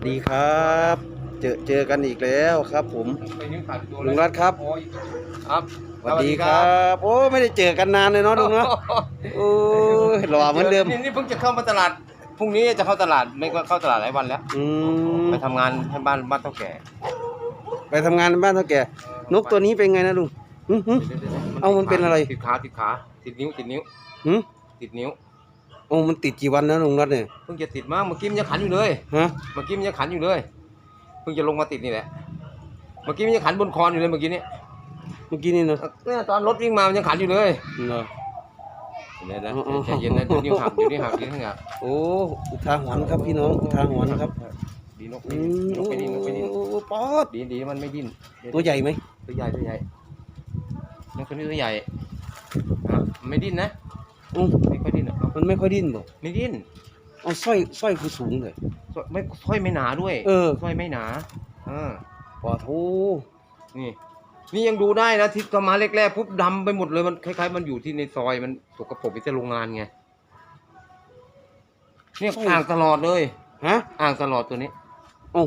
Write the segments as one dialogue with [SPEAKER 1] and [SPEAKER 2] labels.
[SPEAKER 1] วัสดีครับ เจอเจอกันอีกแล้วครับ ผม
[SPEAKER 2] ไปนิ้วขาดตัว
[SPEAKER 1] ลุงรัฐครับ
[SPEAKER 2] โอ้ยครับ
[SPEAKER 1] สวัสดีครับ โอ้ไม่ได้เจอกันนานเลยเนาะลุงเนาะโอ้ยหล่อเหมือนเดิม
[SPEAKER 2] นี่นี่เพิ่งจะเข้ามาตลาดพรุ่งนี้จะเข้าตลาดไม่ก็เข้าตลาดหลายวันแล้ว
[SPEAKER 1] อืม
[SPEAKER 2] ไปทำงานให้บ้านบ้านเท่าแก่
[SPEAKER 1] ไปทำงานบ้านเท่าแก่ นกตัวนี้เป็นไงนะลุงหึหึเอามันเป็นอะไร
[SPEAKER 2] ติดขาติดขาติดนิ้วติดนิ้ว
[SPEAKER 1] หึ
[SPEAKER 2] ติดนิ้ว
[SPEAKER 1] โอ้มันติดกี่วันนะลุงรัตเนี่ย
[SPEAKER 2] เพิ่งจะติดมากเมื่อกี้มันยังขันอยู่เลย
[SPEAKER 1] ฮะ
[SPEAKER 2] เมื่อกี้มันยังขันอยู่เลย เพิ่งจะลงมาติดนี่แหละ เมื่อกี้มันยังขันบนคอนอยู่เลยเมื่อกี้นี้
[SPEAKER 1] เมื่อกี้นี่เนาะ
[SPEAKER 2] เนี่ยตอนรถวิ่งมามันยังขันอยู่เลย
[SPEAKER 1] เนาะ
[SPEAKER 2] เดี๋ยวนะ
[SPEAKER 1] อ๋อ
[SPEAKER 2] ใจเย็นนะเดี๋ยวนิ้วหักเดี๋ยวนิ้วหักเดี๋ยวนิ้วหัก
[SPEAKER 1] โอ้อุทาหรณ์ครับพี่น้องอุทาหรณ์ครับ
[SPEAKER 2] ดีนก
[SPEAKER 1] อื
[SPEAKER 2] ไม่ดิ้น
[SPEAKER 1] ม
[SPEAKER 2] นกไม่ดิ้นนกไม่ดิ้น
[SPEAKER 1] โอ้ป๊อด
[SPEAKER 2] ดีดีมันไม่ดิ้น
[SPEAKER 1] ตัวใหญ่ไหม
[SPEAKER 2] ตัวใหญ่ตัวใหญ่นกตัวนี้ตัวใหญ่อะไม่ดิ้นนะ
[SPEAKER 1] อื ม
[SPEAKER 2] ไม่ค่อยดิ้นอะเอา
[SPEAKER 1] มันไม่ค่อยดิ้นบ่
[SPEAKER 2] ไม่ดิ้น
[SPEAKER 1] เอาสร้อยสร้อยคือสูงเลย
[SPEAKER 2] สร้อยไม่สร้อยไม่หนาด้วย
[SPEAKER 1] เออ
[SPEAKER 2] สร้อยไม่หนาอ่า
[SPEAKER 1] ปอโท
[SPEAKER 2] นี่ นี่ยังดูได้นะที่เข้ามาแรกๆปุ๊บดำไปหมดเลยมันคล้ายๆมันอยู่ที่ในซอยมันสกปรกไปที่โรงงานไงเนี่ยอ่างตลอดเลย
[SPEAKER 1] ฮะ
[SPEAKER 2] อ่างตลอดตัวนี้
[SPEAKER 1] เอ้า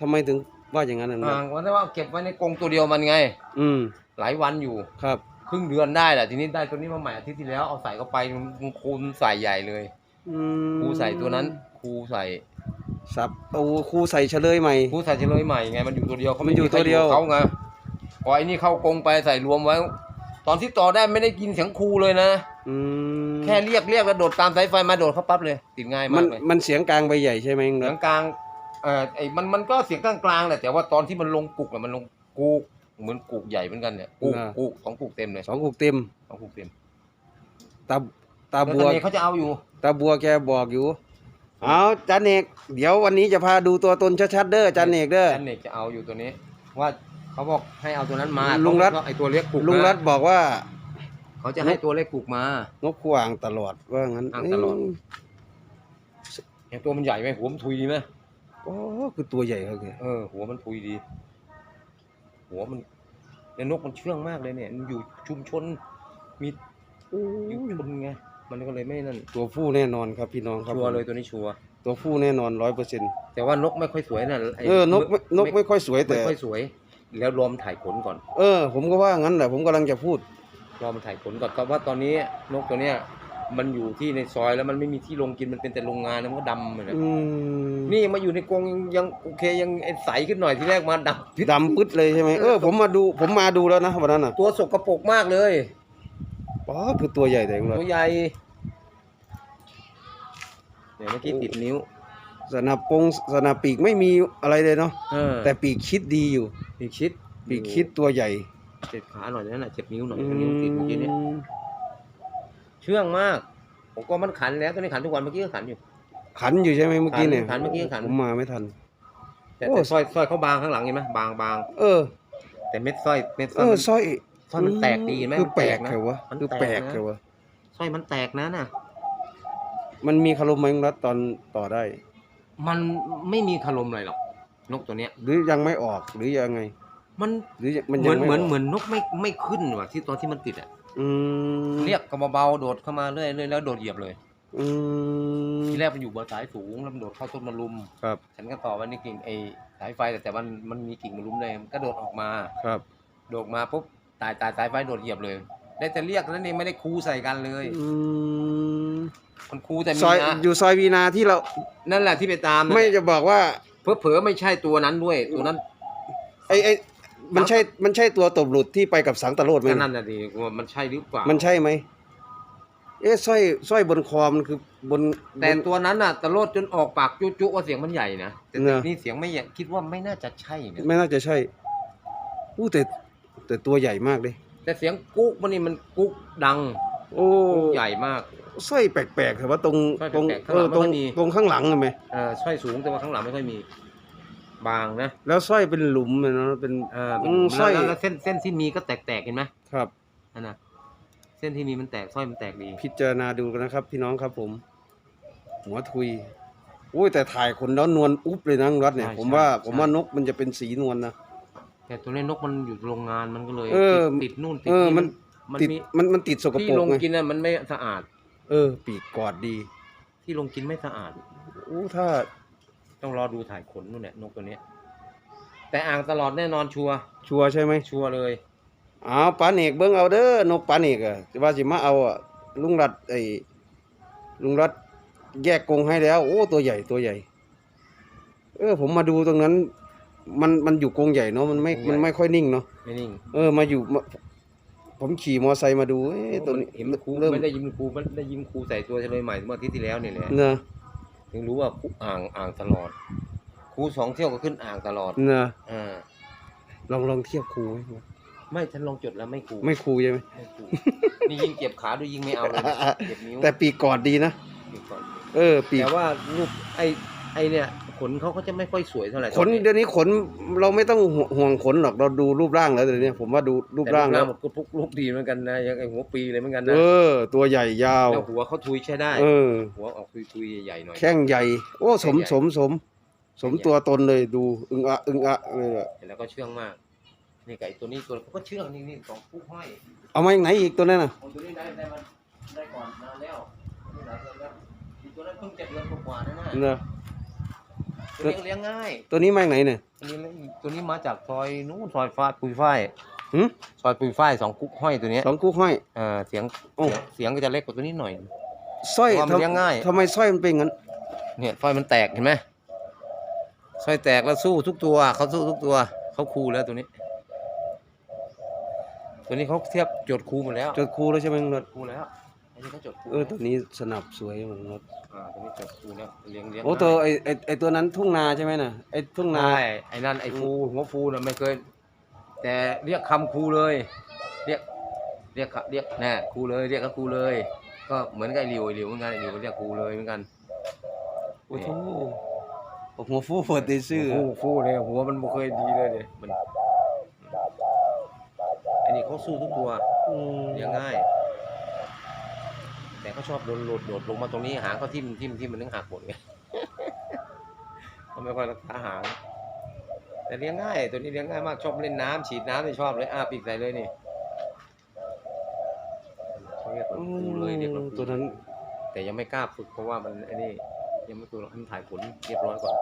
[SPEAKER 1] ทำไมถึงว่าอย่างนั้นน่ะ
[SPEAKER 2] อ่างวันนั้นว่าเก็บไว้ในกรงตัวเดียวมันไง
[SPEAKER 1] อืม
[SPEAKER 2] หลายวันอยู่
[SPEAKER 1] ครับ
[SPEAKER 2] ครึ่งเดือนได้แหละทีนี้ได้ตัวนี้มาใหม่อาทิตย์ที่แล้วเอาใส่เข้าไปมันคูณใส่ใหญ่เลย
[SPEAKER 1] อืม
[SPEAKER 2] ครูใส่ตัวนั้นครูใส่
[SPEAKER 1] สับโอ้ครูใส่เฉลยใหม่
[SPEAKER 2] ครูใส่เฉลยใหม่ไงมันอยู่ตัวเดียวเขา
[SPEAKER 1] มันอยู่ตัวเดียว
[SPEAKER 2] ใครเขาไงพอไอ้นี่เข้ากรงไปใส่รวมไว้ ตอนที่ต่อได้ไม่ได้ยินเสียงครูเลยนะ
[SPEAKER 1] อืม
[SPEAKER 2] แค่เรียกเรียกแล้วโดดตามสายไฟมาโดดเขาปั๊บเลย ติดง่าย
[SPEAKER 1] มั
[SPEAKER 2] มานกเลย
[SPEAKER 1] มันเสียงกลางใบใหญ่ใช่ไหม
[SPEAKER 2] เสียงกลางเอ่อไอ้มันมันก็เสียงกลางกลางๆแหละแต่ว่าตอนที่มันลงกุกอะมันลงกุก เหมือนกุกใหญ่เหมือนกันเนี่ยกุกกุกสองกุกเต็มเลย
[SPEAKER 1] สองกุกเต็ม
[SPEAKER 2] สองกุกเต็ม
[SPEAKER 1] ตาตา
[SPEAKER 2] แล้ว
[SPEAKER 1] บั
[SPEAKER 2] ต
[SPEAKER 1] ว
[SPEAKER 2] อนนี้เขาจะเอาอยู่
[SPEAKER 1] ตาบัวแกบอกอยู่เอาจันเอกเดี๋ยววันนี้จะพาดูตัวตนชัดๆเด้อจันเอกเด้อ
[SPEAKER 2] จันเน็กจะเอาอยู่ตัวนี้ ว่าเขาบอกให้เอาตัวนั้นมา
[SPEAKER 1] ลุงรัฐ
[SPEAKER 2] เขาบอกว่าไอ้ตัวเล็กกุกนะ
[SPEAKER 1] ลุงรัฐบอกว่า
[SPEAKER 2] เขาจะให้ตัวเล็กกุกมา
[SPEAKER 1] นกขวางตลอดว่างั้น
[SPEAKER 2] อ่างตลอด เห็นตัวมันใหญ่ไหมหัวมันทุยดีไหม
[SPEAKER 1] โอ้คือตัวใหญ่ครับแก
[SPEAKER 2] เออหัวมันทุยดี หัวมัน เนี่ยนกมันเชื่องมากเลยเนี่ยมันอยู่ชุมชนมีอยู่ชนไงมันก็เลยไม่นั่น
[SPEAKER 1] ตัวผู้แน่นอนครับพี่น้องครับ
[SPEAKER 2] ชัวร์เลยตัวนี้ชัวร์
[SPEAKER 1] ตัวผู้แน่นอนร้อยเปอร์เซ็นต์
[SPEAKER 2] แต่ว่านกไม่ค่อยสวยนะไเอ
[SPEAKER 1] อนกไม่นกไม่ค่อยสวย
[SPEAKER 2] ไม่
[SPEAKER 1] แต่
[SPEAKER 2] ค่อยสวย แล้วรอมนถ่ายขนก่อน
[SPEAKER 1] เออ ผมก็ว่างั้นแหละผมกำลังจะพูด
[SPEAKER 2] รอมันถ่ายขนก่อนก็ว่าตอนนี้นกตัวเนี้ย มันอยู่ที่ในซอยแล้วมันไม่มีที่ลงกินมันเป็นแต่โรงงานแล้วมันก็ดำเลยนะ
[SPEAKER 1] อืม
[SPEAKER 2] นี่มาอยู่ในกรงยังโอเคยังใสขึ้นหน่อยที่แรกมาดำพิษ
[SPEAKER 1] ดำปึ๊ดเลยใช่ไหมเออผมมาดูผมมาดูแล้วนะวันนั้นน่ะ
[SPEAKER 2] ตัวสกปรกมากเลย
[SPEAKER 1] ป๋อคือตัวใหญ่แต่ของเรา
[SPEAKER 2] ตัวใหญ่เนี่ยเมื่อกี้ติดนิ้ว
[SPEAKER 1] สนับปงสนับปีกไม่มีอะไรเลยเนาะ
[SPEAKER 2] เออ
[SPEAKER 1] แต่ปีกคิดดีอยู่
[SPEAKER 2] ปีกชิด
[SPEAKER 1] ปีกคิดตัวใหญ่
[SPEAKER 2] เจ็บขาหน่อยนั่นแหละเจ็บนิ้วหน่อยนิ้วติดเมื่อกี้เนี่ย
[SPEAKER 1] อืม
[SPEAKER 2] เชื่องมาก ผมก็มันขันแล้วตัวนี้ขันทุกวันเมื่อกี้ก็ขันอยู่
[SPEAKER 1] ขันอยู่ใช่ไหมเมื่อกี้เนี่ย
[SPEAKER 2] ขันเมื่อกี้ขัน
[SPEAKER 1] ผมมาไม่ทัน
[SPEAKER 2] แต่
[SPEAKER 1] โอ้
[SPEAKER 2] แต่สร้อยสร้อยเขาบางข้างหลังเห็นไหมบางบาง
[SPEAKER 1] เออ
[SPEAKER 2] แต่เม็ดสร้อยเม็ดส
[SPEAKER 1] เอ
[SPEAKER 2] ร้อย
[SPEAKER 1] อ
[SPEAKER 2] มัน
[SPEAKER 1] สร้อย
[SPEAKER 2] สร้อยมันแตกดีเห็นไหม
[SPEAKER 1] คือ
[SPEAKER 2] มัน
[SPEAKER 1] แป
[SPEAKER 2] แต
[SPEAKER 1] ล
[SPEAKER 2] ก
[SPEAKER 1] ก
[SPEAKER 2] นะ
[SPEAKER 1] เลยวะ
[SPEAKER 2] มัน
[SPEAKER 1] คือ
[SPEAKER 2] แตก
[SPEAKER 1] แปลก
[SPEAKER 2] นะ
[SPEAKER 1] เลยวะ
[SPEAKER 2] สร้อยมันแตกนะน่ะ
[SPEAKER 1] มันมีคารมไหมรัดตอนต่อได้
[SPEAKER 2] มันไม่มีคารมอะไรหรอก นกตัวเนี้ย
[SPEAKER 1] หรือยังไม่ออกหรือยังไง
[SPEAKER 2] มัน
[SPEAKER 1] หรือยังมัน
[SPEAKER 2] เห
[SPEAKER 1] ยั
[SPEAKER 2] มืองน
[SPEAKER 1] ไม่
[SPEAKER 2] เหมือน
[SPEAKER 1] ก
[SPEAKER 2] เหมือนนกไม่ไม่ขึ้นว่ะที่ตอนที่มันติดอะ
[SPEAKER 1] อืม
[SPEAKER 2] เรียกก็เบาๆโดดเข้ามาเรื่อยๆแล้วโดดเหยียบเลย
[SPEAKER 1] อืม
[SPEAKER 2] ที่แรกมันอยู่บนสายสูงแล้วมันโดดเข้าต้นมะรุม
[SPEAKER 1] ครับ
[SPEAKER 2] ฉันก็ต่อไว้ในกิ่งไอ้สายไฟแต่แต่มันมันมีกิ่งมะรุมเลยมันก็โดดออกมา
[SPEAKER 1] ครับ
[SPEAKER 2] โดดออกมาปุ๊บตายตายสายไฟโดดเหยียบเลย ได้แต่เรียกแล้วนี่ไม่ได้คูใส่กันเลย
[SPEAKER 1] อืม
[SPEAKER 2] มันคูแต่มี
[SPEAKER 1] ซอย
[SPEAKER 2] นะ
[SPEAKER 1] อยู่ซอยวีนาที่เรา
[SPEAKER 2] นั่นแหละที่ไปตามนั่น
[SPEAKER 1] ไม่
[SPEAKER 2] แหละ
[SPEAKER 1] จะบอกว่า
[SPEAKER 2] เผลอๆไม่ใช่ตัวนั้นด้วย ตัวนั้น
[SPEAKER 1] ไอ้ไอ้ มันใช่มันใช่ตัวตบหลุดที่ไปกับสังตะโลดไหม
[SPEAKER 2] ก็นั่นน่ะดิว่ามันใช่หรือเปล่า
[SPEAKER 1] มันใช่ไหมเอ๊ะสร้อยสร้อยบนคอมันคือบน
[SPEAKER 2] แต่
[SPEAKER 1] บน
[SPEAKER 2] ตัวนั้นน่ะตะโลดจนออกปากจุๆว่าเสียงมันใหญ่นะแต่
[SPEAKER 1] เนอะ
[SPEAKER 2] นี่เสียงไม่ใหญ่คิดว่าไม่น่าจะใช่เนี่ย
[SPEAKER 1] ไม่น่าจะใช่อู้แต่แต่ตัวใหญ่มากเลย
[SPEAKER 2] แต่เสียงกุ๊กมันนี่มันกุ๊กดัง
[SPEAKER 1] โอ้
[SPEAKER 2] กุ๊กใหญ่มาก
[SPEAKER 1] สร้อยแปลกๆแต่ว่าตรง
[SPEAKER 2] สร้อย
[SPEAKER 1] ตรง
[SPEAKER 2] แปลกๆ
[SPEAKER 1] เออตรง
[SPEAKER 2] ข้างหลังไม่ค่อยมี
[SPEAKER 1] ตรงข้างหลังใช่ไหม
[SPEAKER 2] เออสร้อยสูงแต่ว่าข้างหลังไม่ค่อยมี บางนะ
[SPEAKER 1] แล้วสร้อยเป็นหลุมเลยเนาะเป็น
[SPEAKER 2] เออ
[SPEAKER 1] อืม
[SPEAKER 2] แล้ว
[SPEAKER 1] สร้อย
[SPEAKER 2] แล้วแล้วเส้นเส้นที่มีก็แตกๆเห็นไหม
[SPEAKER 1] ครับ
[SPEAKER 2] นั่นน่ะเส้นที่มีมันแตกสร้อยมันแตกดี
[SPEAKER 1] พิจารณาดูกันนะครับ พี่น้องครับผม หัวทุยอุ้ยแต่ถ่ายคนแล้วนวลอุ๊บเลยนะรัดเนี่ย
[SPEAKER 2] ใช่
[SPEAKER 1] ผมว่า
[SPEAKER 2] ใช่
[SPEAKER 1] ผมว่านกมันจะเป็นสีนวลนะ
[SPEAKER 2] แต่ตัวนี้นกมันอยู่โรงงานมันก็เลย
[SPEAKER 1] เออ
[SPEAKER 2] ติดติดนู่นติด
[SPEAKER 1] เออ
[SPEAKER 2] นี่
[SPEAKER 1] มัน
[SPEAKER 2] มัน
[SPEAKER 1] ติด
[SPEAKER 2] มี
[SPEAKER 1] มันมันติดสกป
[SPEAKER 2] ที่
[SPEAKER 1] รก
[SPEAKER 2] ลง
[SPEAKER 1] ไง
[SPEAKER 2] กินน่ะมันไม่สะอาด
[SPEAKER 1] เออ ปีกกอดดี
[SPEAKER 2] ที่ลงกินไม่สะอาด
[SPEAKER 1] อู้ถ้า
[SPEAKER 2] ต้องรอดูถ่ายขนนู่นแหละนกตัวเนี้ย แต่อ่างตลอดแน่นอนชัวร์
[SPEAKER 1] ชัวร์ใช่ไหม
[SPEAKER 2] ชัวร์เลย
[SPEAKER 1] อ้าวปานเอกเบิ่งเอาเด้อนกปานเอกอะว่าสิมาเอาอะลุงรัดไอ้ลุงรัดแยกกรงให้แล้ว โอ้ตัวใหญ่ตัวใหญ่ เออ ผมมาดูตรงนั้น มันมันอยู่กรงใหญ่เนาะมันไม่มันไม่ค่อยนิ่งเนาะ
[SPEAKER 2] ไม่นิ่ง
[SPEAKER 1] เออมาอยู่มาผมขี่มอไซค์มาดูเอ๊ะตัวนี้
[SPEAKER 2] เห็นครู
[SPEAKER 1] เริ่ม
[SPEAKER 2] ไม่ได้ยิมครูมันได้ยิมครูใส่ตัวเฉลยใหม่เมื่ออาทิตย์ที่แล้วนี่แหละ
[SPEAKER 1] เนอะ
[SPEAKER 2] ถึงรู้ว่าครูอ่างอ่างตลอดครูสองเที่ยวก็ขึ้นอ่างตลอด
[SPEAKER 1] เนอะ
[SPEAKER 2] อ่า
[SPEAKER 1] ลองลองเทียบครูไหม
[SPEAKER 2] ไม่ฉันลองจดแล้วไม่ครู
[SPEAKER 1] ไม่ครูใช่ไหม
[SPEAKER 2] ไม่ครูนี่ยิงเก็บขาดูยิงไม่เอาเลยเก็บนิ้ว
[SPEAKER 1] แต่ปีกกอดดีนะ
[SPEAKER 2] เก็บก่อน
[SPEAKER 1] เออปีก
[SPEAKER 2] แต่ว่ารูปไอ้ไอ้เนี่ย ขนเขาก็จะไม่ค่อยสวยเท่าไหร่
[SPEAKER 1] ขนเดี๋ยวนี้ขนเราไม่ต้องห่วงขนหรอกเราดูรูปร่างแล้วเดี๋ยวนี้ผมว่าดูรูปร่างแล้ว
[SPEAKER 2] มันก็พุกลูกดีเหมือนกันนะยังไอ้หัวปีเลยเหมือนกันนะ
[SPEAKER 1] เออ ตัวใหญ่ยาว
[SPEAKER 2] แล้วหัวเขาทุยใช้ได้
[SPEAKER 1] เออ
[SPEAKER 2] หัวออกทุยๆใหญ่ๆหน่อย
[SPEAKER 1] แข้งใหญ่ โอ้สม
[SPEAKER 2] แข้งใหญ่
[SPEAKER 1] สมสม สมตัวตนเลยดูอึงอะอึงอะเลยอะ
[SPEAKER 2] เห็นแล้วก็เชื่องมากนี่ไก่ตัวนี้ตัวเขาก็เชื่องนี่นี่สองผู้ห้อย
[SPEAKER 1] เอามาจากไหนอีกตัวนั้นน่ะ
[SPEAKER 2] โอ้ตัวนี้ได้ได้มันได้ก่อนนานแล้วนี่หลายเดือนแล้วอีกตัวนั้นเพิ่งเจ็ดเดือนกว่าๆนั่นน่ะ
[SPEAKER 1] เนอะ
[SPEAKER 2] ตัวนี้เลี้ยงง่าย
[SPEAKER 1] ตัวนี้มาจากไหนเนี่ย
[SPEAKER 2] ตัวนี้เลี้ยงตัวนี้มาจากซอยนู้นซอยฟ้าปุยฝ้าย
[SPEAKER 1] หึ
[SPEAKER 2] ซอยปุยฝ้ายสองกุ๊กห้อยตัวเนี้ย
[SPEAKER 1] สองกู้ห้อย
[SPEAKER 2] เออเสียง
[SPEAKER 1] โอ้
[SPEAKER 2] เสียงเสียงก็จะเล็กกว่าตัวนี้หน่อย
[SPEAKER 1] สร้อย
[SPEAKER 2] เพราะว่ามัน
[SPEAKER 1] ทำ
[SPEAKER 2] เลี้ยงง่าย
[SPEAKER 1] ทำไมสร้อยมันเป็นงั้น
[SPEAKER 2] เนี่ยสร้อยมันแตกเห็นไหมสร้อยแตกแล้วสู้ทุกตัวเขาสู้ทุกตัวเขาคูแล้วตัวนี้ ตัวนี้เขาเทียบจดคูหมดแล้ว
[SPEAKER 1] จดครูแล้วใช่ไหมลุงรถ
[SPEAKER 2] คูแล้วอั นนี้เขาจดคู
[SPEAKER 1] เออตัวนี้สนับสวยเหมือนรถ
[SPEAKER 2] อ่าตัวนี้จดคูแล้วเลี้ยงเลี้ยง
[SPEAKER 1] โอ้ตัวไอไอไอตัวนั้นทุ่งนาใช่ไหมน่ะไอทุ่งนา
[SPEAKER 2] ใช่ไอ้นั่นไอ้ฟูหัวฟูน่ะไม่เคย แต่เรียกคำคูเลย เรียก เรียกเรียกแน่คูเลย เรียกก็คูเลย ก็เหมือนกับไอ้หลิวไอ้หลิวเหมือนกันไอ้หลิวก็เรียกคูเลยเหมือนกัน
[SPEAKER 1] โอ้โหหัวฟูเปิดตีซื่อ
[SPEAKER 2] ฟูฟูเลยหัวมันบ่เคยดีเลยเนี่ยมันไอ้นี่เขาสู้ทุกตัว
[SPEAKER 1] อืม
[SPEAKER 2] เลี้ยงง่าย แต่เขาชอบโดนโดดโดดลงมาตรงนี้หางเขาทิ่มทิ่มทิ่มมันนึงหักหมดไงเขาไม่ค่อยรักษาหาง แต่เลี้ยงง่าย ตัวนี้เลี้ยงง่ายมากชอบเล่นน้ำฉีดน้ำนี่ชอบเลยอ้าปีกใส่เลยนี่เขาเรียกว่า
[SPEAKER 1] อื
[SPEAKER 2] ครูเลยเรียกว่า
[SPEAKER 1] ม
[SPEAKER 2] ครู
[SPEAKER 1] ตัวนั้น
[SPEAKER 2] แต่ยังไม่กล้าฝึกเพราะว่ามันไอ้นี่ยังไม่ตัวให้มันถ่ายผลเรียบร้อยก่อน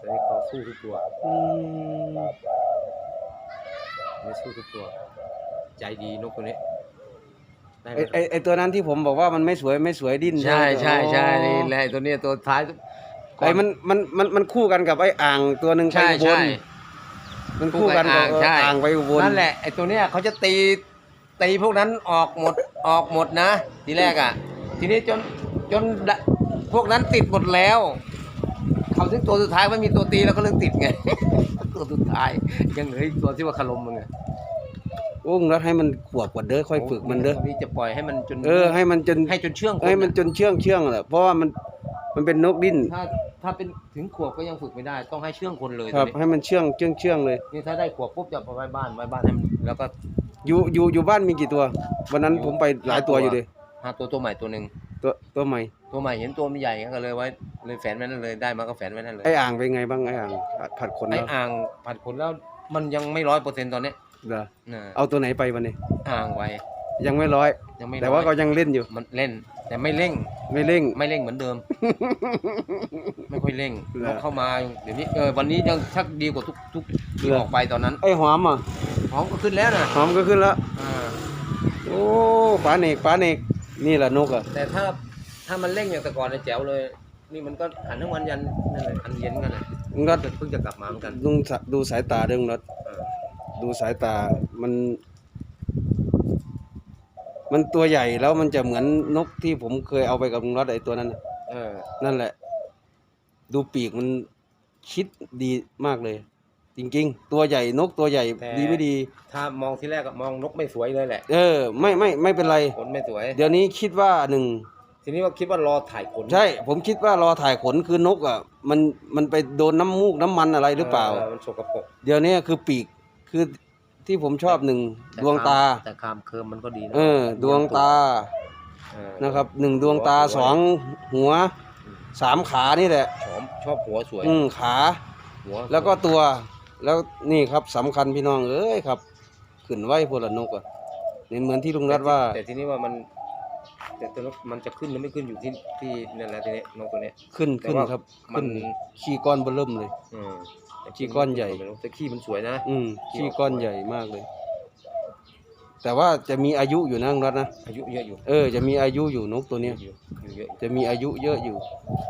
[SPEAKER 2] ตอนนี้เขาสู้ทุกตัว
[SPEAKER 1] อืม
[SPEAKER 2] ไม่สู้ทุกตัว ใจดีนกตัวนี้ ได้ไห
[SPEAKER 1] ไอ
[SPEAKER 2] ม
[SPEAKER 1] ไอไอตัวนั้นที่ผมบอกว่ามันไม่สวยไม่สวยดิ้น
[SPEAKER 2] ใช่
[SPEAKER 1] ไหม
[SPEAKER 2] ใช่ใช่
[SPEAKER 1] อ๋อ
[SPEAKER 2] นี่แหละตัวเนี้ยตัวท้าย
[SPEAKER 1] ไอมันมันมันมันคู่กันกับไออ่างตัวหนึ่งไป
[SPEAKER 2] ใช่
[SPEAKER 1] อุบ
[SPEAKER 2] ใช่
[SPEAKER 1] ลมันคู่กันกับ
[SPEAKER 2] คู่กับอ่างใช่
[SPEAKER 1] อ่างไปอุบล
[SPEAKER 2] นั่นแหละไอ้ตัวเนี้ยเขาจะตีตีพวกนั้นออกหมดออกหมดนะ ทีแรกอะ ทีนี้จนจนดะพวกนั้นติดหมดแล้วเขาถึงตัวสุดท้ายไม่มีตัวตีแล้วก็เลิกติดไง ตัวสุดท้ายยังเหลืออีกตัวที่ว่าคารมมึงไง
[SPEAKER 1] โอ้งรัดให้มันขวบกว่าเด้อค่อยฝึกมันเด้อ
[SPEAKER 2] ตัวนี้จะปล่อยให้มันจน
[SPEAKER 1] เออให้มันจน
[SPEAKER 2] ให้จนเชื่องค
[SPEAKER 1] ให้มัน
[SPEAKER 2] อะ
[SPEAKER 1] จนเชื่องเชื่องแหละเพราะว่ามันมันเป็นนกดิ้น
[SPEAKER 2] ถ้าถ้าเป็นถึงขวบก็ยังฝึกไม่ได้ ต้องให้เชื่องคนเลย
[SPEAKER 1] ครับ
[SPEAKER 2] ตัวนี้
[SPEAKER 1] ให้มันเชื่องเชื่องเชื่องเลย
[SPEAKER 2] นี่ถ้าได้ขวบปุ๊บจะไปไว้บ้านไว้บ้านให้มันแล้วก็
[SPEAKER 1] อยู่อยู่อยู่บ้านมีกี่ตัว วันนั้นผมไปหลายตัวอยู่ดิ
[SPEAKER 2] หาตัวตัวใหม่ตัวหนึ่ง
[SPEAKER 1] ตัวตัวใหม่
[SPEAKER 2] ตัวใหม่เห็นตัวมันใหญ่ก็เลยไว้เลยแฝนไว้นั่นเลยได้มาก็แฝนไว้นั่นเลย
[SPEAKER 1] ไออ่างเป็นไงบ้างไออ่างผัดผัดขน
[SPEAKER 2] ไอ้
[SPEAKER 1] แล้ว
[SPEAKER 2] อ่างผัดขนแล้วมันยังไม่ร้อยเปอร์เซ็นต์ตอนเนี้ย
[SPEAKER 1] เหรอ
[SPEAKER 2] นะ
[SPEAKER 1] เอาตัวไหนไปวันนี้
[SPEAKER 2] อ่างไว้
[SPEAKER 1] ยังไม่ร้อย
[SPEAKER 2] ยังไม่
[SPEAKER 1] แต่ว่า
[SPEAKER 2] ร้
[SPEAKER 1] ก็
[SPEAKER 2] อย
[SPEAKER 1] ยังเล่นอยู่
[SPEAKER 2] มันเล่น แต่ไม่เร่ง
[SPEAKER 1] ไม่เร่ง
[SPEAKER 2] ไม่เร่งเหมือนเดิม ไม่ค่อยเร่ง
[SPEAKER 1] เหรอ
[SPEAKER 2] นกเข้ามาเดี๋ยวนี้เออวันนี้ยังชักดีกว่าทุกทุกที่
[SPEAKER 1] เหรอ
[SPEAKER 2] ออกไปตอนนั้น
[SPEAKER 1] ไอหอมอะ
[SPEAKER 2] หอมก็ขึ้นแล้วนะ
[SPEAKER 1] หอมก็ขึ้นแล้ว
[SPEAKER 2] อ่า
[SPEAKER 1] โอ้ปลาเนกปลาเนกนี่แหละนกอะ
[SPEAKER 2] แต่ถ้าถ้ามันเร่งอย่างแต่ก่อนเนี่ยแจ๋วเลย นี่มันก็หันทั้งวันยันนั่นเลยหันเย็นกันเลย
[SPEAKER 1] มึงรัด
[SPEAKER 2] เพิ่งจะกลับมาเหมือนกัน
[SPEAKER 1] ดูสะดูสายตาเรื่องรัด
[SPEAKER 2] เออ
[SPEAKER 1] ดูสายตามัน มันตัวใหญ่แล้วมันจะเหมือนนกที่ผมเคยเอาไปกับลุงรัดไอตัวนั้นน่ะ
[SPEAKER 2] เออ
[SPEAKER 1] นั่นแหละ ดูปีกมันชิดดีมากเลย จริง ๆ ตัวใหญ่นกตัวใหญ่
[SPEAKER 2] แต่
[SPEAKER 1] ดีไม่ดี
[SPEAKER 2] ถ้ามองที่แรกก็มองนกไม่สวยเลยแหละ
[SPEAKER 1] เออ ไม่ไม่ไม่เป็นไร
[SPEAKER 2] ขนไม่สวย
[SPEAKER 1] เดี๋ยวนี้คิดว่าหนึ่ง
[SPEAKER 2] ทีนี้ว่าคิดว่ารอถ่ายขน
[SPEAKER 1] ใช่ ผมคิดว่ารอถ่ายขนคือนกอะ มันมันไปโดนน้ำมูกน้ำมันอะไรหรือเปล่า
[SPEAKER 2] มันสกปรก
[SPEAKER 1] เดี๋ยวนี้คือปีก คือที่ผมชอบหนึ่ง
[SPEAKER 2] แต่
[SPEAKER 1] ดวงตา
[SPEAKER 2] แต่คามเคิมมันก็ดีนะ
[SPEAKER 1] เออ ดวงตา
[SPEAKER 2] เออ
[SPEAKER 1] นะครับหนึ่งดวงตาสองหัวสามขานี่แหละ
[SPEAKER 2] ชอบชอบหัวสวย
[SPEAKER 1] อืมขา
[SPEAKER 2] หัว
[SPEAKER 1] แล้วก็ตัว แล้วนี่ครับสำคัญพี่น้องเอ้ยครับ ขึ้นไหวพวกละนกอะนี่เหมือนที่ลุงรัฐว่า
[SPEAKER 2] แต่ทีนี้ว่ามัน แต่ตัวนกมันจะขึ้นหรือไม่ขึ้นอยู่ที่ที่นั่นแหละทีนี้นกตัวเนี้ย
[SPEAKER 1] ขึ้น
[SPEAKER 2] แต่
[SPEAKER 1] ขึ้น
[SPEAKER 2] ว่า
[SPEAKER 1] ครับ
[SPEAKER 2] มั
[SPEAKER 1] ขึ้
[SPEAKER 2] น
[SPEAKER 1] น ขี้ก้อนเบอเริ่มเลย
[SPEAKER 2] อืมแต่
[SPEAKER 1] ขี้ก้อนใหญ่
[SPEAKER 2] แต่ขี้มันสวยนะ
[SPEAKER 1] อืมขี้ก้อนใหญ่มากเลย แต่ว่าจะมีอายุอยู่นะน้องรัตนะ
[SPEAKER 2] อายุเยอะอยู่
[SPEAKER 1] เออจะมีอายุอยู่นกตัวเนี้ย
[SPEAKER 2] อยู่อยู่เยอะ
[SPEAKER 1] จะมีอายุเยอะอยู่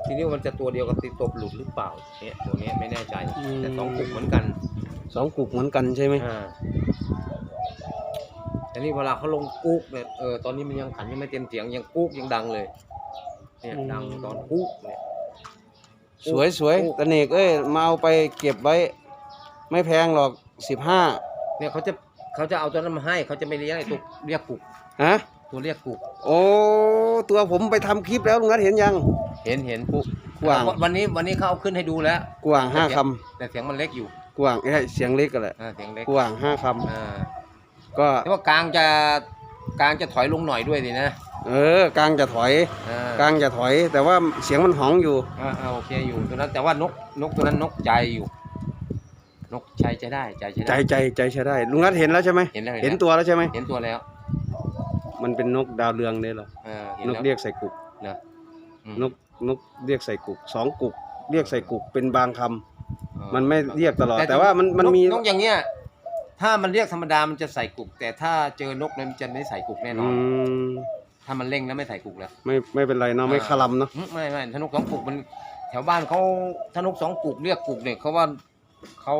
[SPEAKER 2] ทีนี้มันจะตัวเดียวกับติดตบหลุดหรือเปล่าเนี่ยตัวเนี้ยไม่แน่ใจ
[SPEAKER 1] อืม
[SPEAKER 2] แต่สองกลุ่มเหมือนกัน
[SPEAKER 1] สองกุกเหมือนกันใช่ไหม
[SPEAKER 2] อ่า แต่นี่เวลาเขาลงกุ๊กเนี่ยเออตอนนี้มันยังขันยังไม่เต็มเสียงยังกุ๊กยังดังเลยเนี่ยดังตอนกุ๊กเนี่ย
[SPEAKER 1] สวยสวย
[SPEAKER 2] โอ้
[SPEAKER 1] ตะเนกเอ้ยมาเอาไปเก็บไว้ ไม่แพงหรอกสิบห้า
[SPEAKER 2] เนี่ยเขาจะเขาจะเอาตัวนั้นมาให้เขาจะไม่เลี้ยงไอ้ตัวเรียกกุ๊ก
[SPEAKER 1] ฮะ
[SPEAKER 2] ตัวเรียกกุ๊ก
[SPEAKER 1] โอ้ตัวผมไปทำคลิปแล้วลุงรัตเห็นยัง
[SPEAKER 2] เห็นเห็น
[SPEAKER 1] กว่าง
[SPEAKER 2] วันนี้วันนี้เขาเอาขึ้นให้ดูแล้ว
[SPEAKER 1] กว่างห้าค
[SPEAKER 2] แต่เสียงมันเล็กอยู่ำ
[SPEAKER 1] กว่างเอ้ยเสียงเล็กกันแหละ
[SPEAKER 2] อ่าเสียงเล็ก
[SPEAKER 1] กว่างห้าค
[SPEAKER 2] อ่าำ
[SPEAKER 1] ก็
[SPEAKER 2] แต่ว่ากลางจะกลางจะถอยลงหน่อยด้วยสินะ
[SPEAKER 1] เออกลางจะถอย
[SPEAKER 2] อ่าก
[SPEAKER 1] ลางจะถอย แต่ว่าเสียงมันหองอยู่
[SPEAKER 2] อ่าอ่าโอเคอยู่ตัวนั้นแต่ว่านกนกตัวนั้นนกใจอยู่ นกใจจะได้ใจจะ
[SPEAKER 1] ใจ
[SPEAKER 2] ได้
[SPEAKER 1] ใจใจใช้ได้ ลุงรัตเห็นแล้วใช่ไหม
[SPEAKER 2] เห็นแล้ว
[SPEAKER 1] เห็น
[SPEAKER 2] เห็นแล้ว
[SPEAKER 1] ตัวแล้วใช่ไหม
[SPEAKER 2] เห็นตัวแล้ว
[SPEAKER 1] มันเป็นนกดาวเรืองเนี่ยเหรอ
[SPEAKER 2] เออเห็น
[SPEAKER 1] นก
[SPEAKER 2] แล้ว
[SPEAKER 1] เรียกใส่กุก
[SPEAKER 2] นะอืม
[SPEAKER 1] นกนกเรียกใส่กุกสองกุก เรียกใส่กุกเป็นบางคำ
[SPEAKER 2] เออ
[SPEAKER 1] มันไม่เรียกตลอด แต่ว่ามันมันมี
[SPEAKER 2] นกอย่างเงี้ย ถ้ามันเรียกธรรมดามันจะใส่กุก แต่ถ้าเจอนกเนี่ยมันจะไม่ใส่กุกแน่น
[SPEAKER 1] อื
[SPEAKER 2] อน
[SPEAKER 1] ม
[SPEAKER 2] ถ้ามันเร่งแล้วไม่ใส่กุกแล้ว
[SPEAKER 1] ไม่ไม่เป็นไรเนาะไม่คลำเนาะ
[SPEAKER 2] อืมไม่ไม่ถ้านกสองกุกมันแถวบ้านเขาถ้านกสองกุกเรียกกุกเนี่ยเขาว่าเขา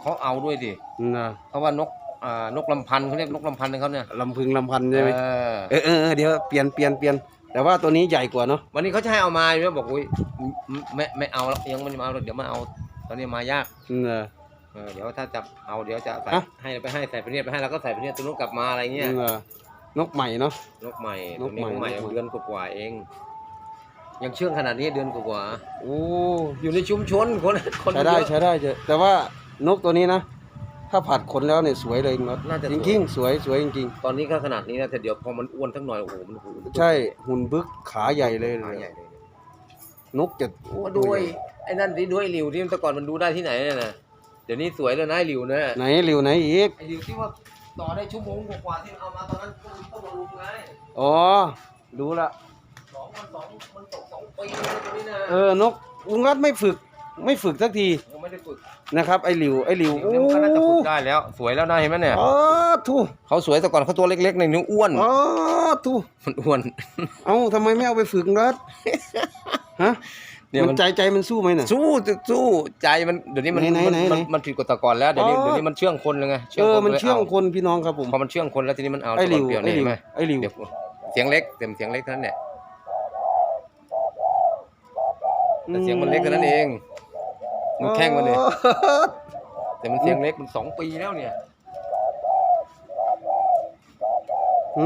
[SPEAKER 2] เขาเอาด้วยดิ
[SPEAKER 1] นะ
[SPEAKER 2] เพราะว่านกอ่านกลำพันธุ์เขาเรียกนกลำพันธุ์ของเขาเนี่ย
[SPEAKER 1] ลำพึงลำพันใช่ไหม
[SPEAKER 2] เออ
[SPEAKER 1] เออเออเออเดี๋ยวเปลี่ยนเปลี่ยนเปลี่ยนแต่ว่าตัวนี้ใหญ่กว่าเนาะ
[SPEAKER 2] วันนี้เขาจะให้เอามาอยู่แล้วบอกอุ้ยไม่ไม่เอาแล้วยังไม่เอาหรอกเดี๋ยวมาเอา ตอนนี้มายาก
[SPEAKER 1] นะ
[SPEAKER 2] เออเดี๋ยวถ้าจะเอาเดี๋ยวจะใส่
[SPEAKER 1] อะ
[SPEAKER 2] ให้ไปให้ใส่ไปเนี่ยไปให้แล้วก็ใส่ไปเนี่ยตัวนู้นกลับมาอะไรเงี้ย
[SPEAKER 1] นะนกใหม่เนาะ
[SPEAKER 2] นกใหม่
[SPEAKER 1] น
[SPEAKER 2] ตัว
[SPEAKER 1] ก
[SPEAKER 2] นี้
[SPEAKER 1] ใหม่
[SPEAKER 2] ของใหม่
[SPEAKER 1] นกใหม่
[SPEAKER 2] เดือนกว่าๆเอง ยังเชื่องขนาดนี้เดือนกว่า
[SPEAKER 1] โอ้
[SPEAKER 2] ๆอยู่ในชุมชนคนคน
[SPEAKER 1] ใช้ได้
[SPEAKER 2] เยอะ
[SPEAKER 1] ใช้ได้เจอะแต่ว่านกตัวนี้นะ ถ้าผัดขนแล้วเนี่ยสวยเลยเนาะ
[SPEAKER 2] น่าจะ
[SPEAKER 1] จ
[SPEAKER 2] สวย
[SPEAKER 1] ริงๆสวยสวยจริง
[SPEAKER 2] ตอนนี้ก็ขนาดนี้นะแต่เดี๋ยวพอมันอ้วนสักหน่อยโอ้โหมันหู
[SPEAKER 1] ๆใช่หุ่นบึกขาใหญ่เลย
[SPEAKER 2] ขาใหญ่เลย
[SPEAKER 1] นกจะ
[SPEAKER 2] โอ้ด้วยไอ้นั่นดิด้วยหลิวที่แต่ก่อนมันดูได้ที่ไหนเนี่ยนะเดี๋ยวนี้สวยแล้วนะไอ้หลิวเนี่ย
[SPEAKER 1] ไหนริวไหนอีก
[SPEAKER 2] ไอ้หลิวที่ว่าต่อได้ชั่วโมงกว่าๆที่เอามาตอนนั้นต้องมาลุมไง
[SPEAKER 1] อ๋อดูละ
[SPEAKER 2] สองมันสองมันตกสองปีแล้วตัวนี้นะ
[SPEAKER 1] เออ นกลุงรัตไม่ฝึก ไม่ฝึกสักที
[SPEAKER 2] ยังไม่ได้ฝึก
[SPEAKER 1] นะครับ ไอ้หลิว ไอ้หลิว
[SPEAKER 2] เดี๋ยวมันก็น่าจะฝึกได้แล้ว สวยแล้วนะเห็นไหมเนี่ย
[SPEAKER 1] อ๋อทู
[SPEAKER 2] เขาสวยแต่ก่อนเขาตัวเล็กๆในนิ้วอ้วน
[SPEAKER 1] อ๋อทู
[SPEAKER 2] มันอ้วน
[SPEAKER 1] เอ้าทำไมไม่เอาไปฝึกรัตฮะ
[SPEAKER 2] เนี่ย
[SPEAKER 1] มั
[SPEAKER 2] มัน
[SPEAKER 1] นใจใจมันสู้ไหมน่ะ
[SPEAKER 2] สู้สู้ใจมันเดี๋ยวนี้มัน
[SPEAKER 1] ไหนไหน
[SPEAKER 2] มัน
[SPEAKER 1] ไหน
[SPEAKER 2] มัน
[SPEAKER 1] ไหน
[SPEAKER 2] มันผิดกว่าแต่ก่อนแล้วเดี๋ยวนี้
[SPEAKER 1] อ๋อ
[SPEAKER 2] เดี๋ยวนี้มันเชื่องคนเลยไง
[SPEAKER 1] เออ
[SPEAKER 2] ค
[SPEAKER 1] มัน
[SPEAKER 2] ลย
[SPEAKER 1] เชื่องาคนพี่น้องครับผม
[SPEAKER 2] พอมันเชื่องคนแล้วทีนี้มันเอา
[SPEAKER 1] ไอ้หลิว
[SPEAKER 2] ตัวเปรี้ยว
[SPEAKER 1] ไอ้
[SPEAKER 2] เนี่ย
[SPEAKER 1] หลิ
[SPEAKER 2] เห็
[SPEAKER 1] วน
[SPEAKER 2] ไหม
[SPEAKER 1] ไอ้หลิว
[SPEAKER 2] เดี๋ยวเสียงเล็กเต็มเสียงเล็กเท่านั้นเนี่ยแต่เสียงมันเล็กเท่านั้นเองมันแข้งมันเนี่ย
[SPEAKER 1] อ๋อ
[SPEAKER 2] แต่มันเสียงเล็กมันสองปีแล้วเนี่ย
[SPEAKER 1] หึ